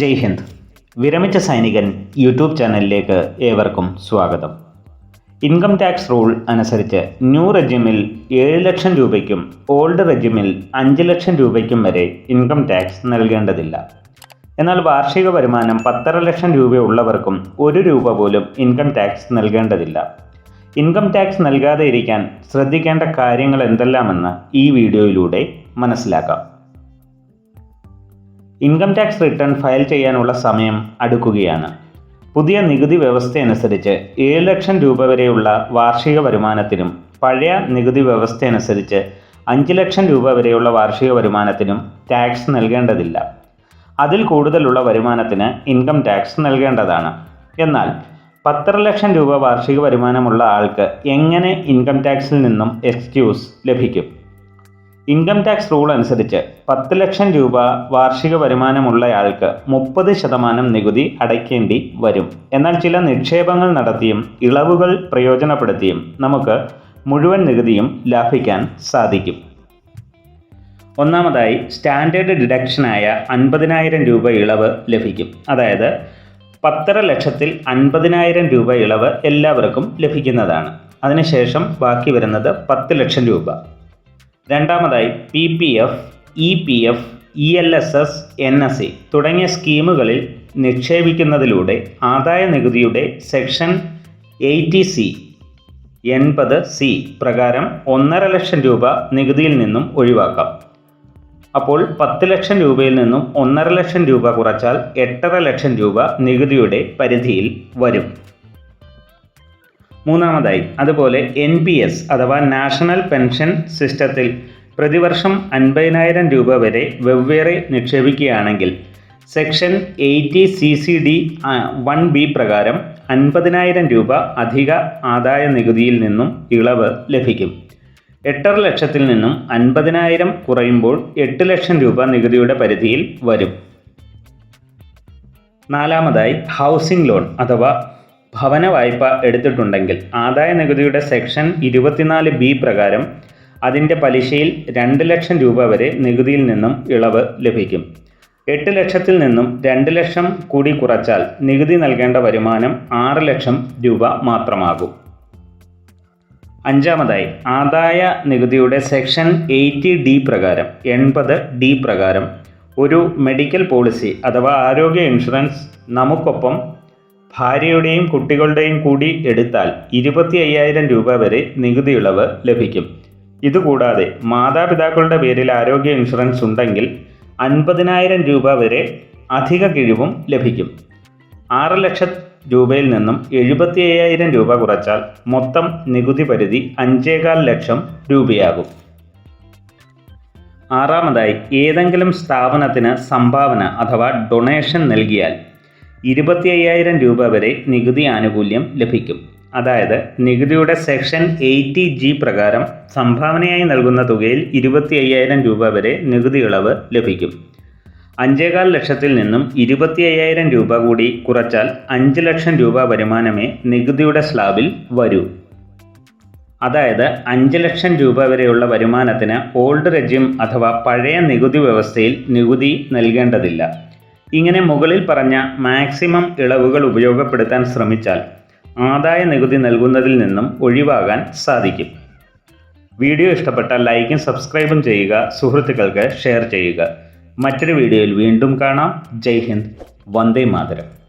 ജയ് ഹിന്ദ്. വിരമിച്ച സൈനികൻ യൂട്യൂബ് ചാനലിലേക്ക് ഏവർക്കും സ്വാഗതം. ഇൻകം ടാക്സ് റൂൾ അനുസരിച്ച് ന്യൂ റെജിമിൽ ഏഴ് ലക്ഷം രൂപയ്ക്കും ഓൾഡ് റെജിമിൽ അഞ്ച് ലക്ഷം രൂപയ്ക്കും വരെ ഇൻകം ടാക്സ് നൽകേണ്ടതില്ല. എന്നാൽ വാർഷിക വരുമാനം പത്തര ലക്ഷം രൂപയുള്ളവർക്കും ഒരു രൂപ പോലും ഇൻകം ടാക്സ് നൽകേണ്ടതില്ല. ഇൻകം ടാക്സ് നൽകാതെ ഇരിക്കാൻ ശ്രദ്ധിക്കേണ്ട കാര്യങ്ങൾ എന്തെല്ലാമെന്ന് ഈ വീഡിയോയിലൂടെ മനസ്സിലാക്കാം. ഇൻകം ടാക്സ് റിട്ടേൺ ഫയൽ ചെയ്യാനുള്ള സമയം അടുക്കുകയാണ്. പുതിയ നികുതി വ്യവസ്ഥയനുസരിച്ച് ഏഴ് ലക്ഷം രൂപ വരെയുള്ള വാർഷിക വരുമാനത്തിനും പഴയ നികുതി വ്യവസ്ഥയനുസരിച്ച് അഞ്ച് ലക്ഷം രൂപ വരെയുള്ള വാർഷിക വരുമാനത്തിനും ടാക്സ് നൽകേണ്ടതില്ല. അതിൽ കൂടുതലുള്ള വരുമാനത്തിന് ഇൻകം ടാക്സ് നൽകേണ്ടതാണ്. എന്നാൽ പത്തര ലക്ഷം രൂപ വാർഷിക വരുമാനമുള്ള ആൾക്ക് എങ്ങനെ ഇൻകം ടാക്സിൽ നിന്നും എക്സ്ക്യൂസ് ലഭിക്കും? ഇൻകം ടാക്സ് റൂൾ അനുസരിച്ച് പത്ത് ലക്ഷം രൂപ വാർഷിക വരുമാനമുള്ളയാൾക്ക് മുപ്പത് ശതമാനം നികുതി അടയ്ക്കേണ്ടി വരും. എന്നാൽ ചില നിക്ഷേപങ്ങൾ നടത്തിയും ഇളവുകൾ പ്രയോജനപ്പെടുത്തിയും നമുക്ക് മുഴുവൻ നികുതിയും ലാഭിക്കാൻ സാധിക്കും. ഒന്നാമതായി സ്റ്റാൻഡേർഡ് ഡിഡക്ഷനായ അൻപതിനായിരം രൂപ ഇളവ് ലഭിക്കും. അതായത് പത്തര ലക്ഷത്തിൽ അൻപതിനായിരം രൂപ ഇളവ് എല്ലാവർക്കും ലഭിക്കുന്നതാണ്. അതിനുശേഷം ബാക്കി വരുന്നത് പത്ത് ലക്ഷം രൂപ. രണ്ടാമതായി P P F E P F E L S S N S E തുടങ്ങിയ സ്കീമുകളിൽ നിക്ഷേപിക്കുന്നതിലൂടെ ആദായ നികുതിയുടെ സെക്ഷൻ എയ്റ്റി സി എൺപത് സി പ്രകാരം ഒന്നര ലക്ഷം രൂപ നികുതിയിൽ നിന്നും ഒഴിവാക്കാം. അപ്പോൾ പത്ത് ലക്ഷം രൂപയിൽ നിന്നും ഒന്നര ലക്ഷം രൂപ കുറച്ചാൽ എട്ടര ലക്ഷം രൂപ നികുതിയുടെ പരിധിയിൽ വരും. മൂന്നാമതായി അതുപോലെ എൻ പി എസ് അഥവാ നാഷണൽ പെൻഷൻ സിസ്റ്റത്തിൽ പ്രതിവർഷം അൻപതിനായിരം രൂപ വരെ വെവ്വേറെ നിക്ഷേപിക്കുകയാണെങ്കിൽ section eighty C C D one B പ്രകാരം അൻപതിനായിരം രൂപ അധിക ആദായ നികുതിയിൽ നിന്നും ഇളവ് ലഭിക്കും. എട്ടര ലക്ഷത്തിൽ നിന്നും അൻപതിനായിരം കുറയുമ്പോൾ എട്ട് ലക്ഷം രൂപ നികുതിയുടെ പരിധിയിൽ വരും. നാലാമതായി ഹൗസിംഗ് ലോൺ അഥവാ ഭവന വായ്പ എടുത്തിട്ടുണ്ടെങ്കിൽ ആദായ നികുതിയുടെ സെക്ഷൻ ഇരുപത്തിനാല് ബി പ്രകാരം അതിന്റെ പലിശയിൽ രണ്ട് ലക്ഷം രൂപ വരെ നികുതിയിൽ നിന്നും ഇളവ് ലഭിക്കും. എട്ട് ലക്ഷത്തിൽ നിന്നും രണ്ട് ലക്ഷം കൂടി കുറച്ചാൽ നികുതി നൽകേണ്ട വരുമാനം ആറ് ലക്ഷം രൂപ മാത്രമാകും. അഞ്ചാമതായി ആദായ നികുതിയുടെ സെക്ഷൻ എയ്റ്റി ഡി പ്രകാരം എൺപത് ഡി പ്രകാരം ഒരു മെഡിക്കൽ പോളിസി അഥവാ ആരോഗ്യ ഇൻഷുറൻസ് നമുക്കൊപ്പം ഭാര്യയുടെയും കുട്ടികളുടെയും കൂടി എടുത്താൽ ഇരുപത്തി അയ്യായിരം രൂപ വരെ നികുതി ഇളവ് ലഭിക്കും. ഇതുകൂടാതെ മാതാപിതാക്കളുടെ പേരിൽ ആരോഗ്യ ഇൻഷുറൻസ് ഉണ്ടെങ്കിൽ അൻപതിനായിരം രൂപ വരെ അധിക കിഴിവും ലഭിക്കും. ആറ് ലക്ഷം രൂപയിൽ നിന്നും എഴുപത്തി അയ്യായിരം രൂപ കുറച്ചാൽ മൊത്തം നികുതി പരിധി അഞ്ചേകാൽ ലക്ഷം രൂപയാകും. ആറാമതായി ഏതെങ്കിലും സ്ഥാപനത്തിന് സംഭാവന അഥവാ ഡൊണേഷൻ നൽകിയാൽ ഇരുപത്തി അയ്യായിരം രൂപ വരെ നികുതി ആനുകൂല്യം ലഭിക്കും. അതായത് നികുതിയുടെ സെക്ഷൻ എയ്റ്റി ജി പ്രകാരം സംഭാവനയായി നൽകുന്ന തുകയിൽ ഇരുപത്തി അയ്യായിരം രൂപ വരെ നികുതി ഇളവ് ലഭിക്കും. അഞ്ചേകാൽ ലക്ഷത്തിൽ നിന്നും ഇരുപത്തി അയ്യായിരം രൂപ കൂടി കുറച്ചാൽ അഞ്ച് ലക്ഷം രൂപ വരുമാനമേ നികുതിയുടെ സ്ലാബിൽ വരൂ. അതായത് അഞ്ച് ലക്ഷം രൂപ വരെയുള്ള വരുമാനത്തിന് ഓൾഡ് റെജിം അഥവാ പഴയ നികുതി വ്യവസ്ഥയിൽ നികുതി നൽകേണ്ടതില്ല. ഇങ്ങനെ മുകളിൽ പറഞ്ഞ മാക്സിമം ഇളവുകൾ ഉപയോഗപ്പെടുത്താൻ ശ്രമിച്ചാൽ ആദായ നികുതി നൽകുന്നതിൽ നിന്നും ഒഴിവാകാൻ സാധിക്കും. വീഡിയോ ഇഷ്ടപ്പെട്ടാൽ ലൈക്കും സബ്സ്ക്രൈബും ചെയ്യുക സുഹൃത്തുക്കൾക്ക് ഷെയർ ചെയ്യുക. മറ്റൊരു വീഡിയോയിൽ വീണ്ടും കാണാം. ജയ് ഹിന്ദ്. വന്ദേ മാതരം.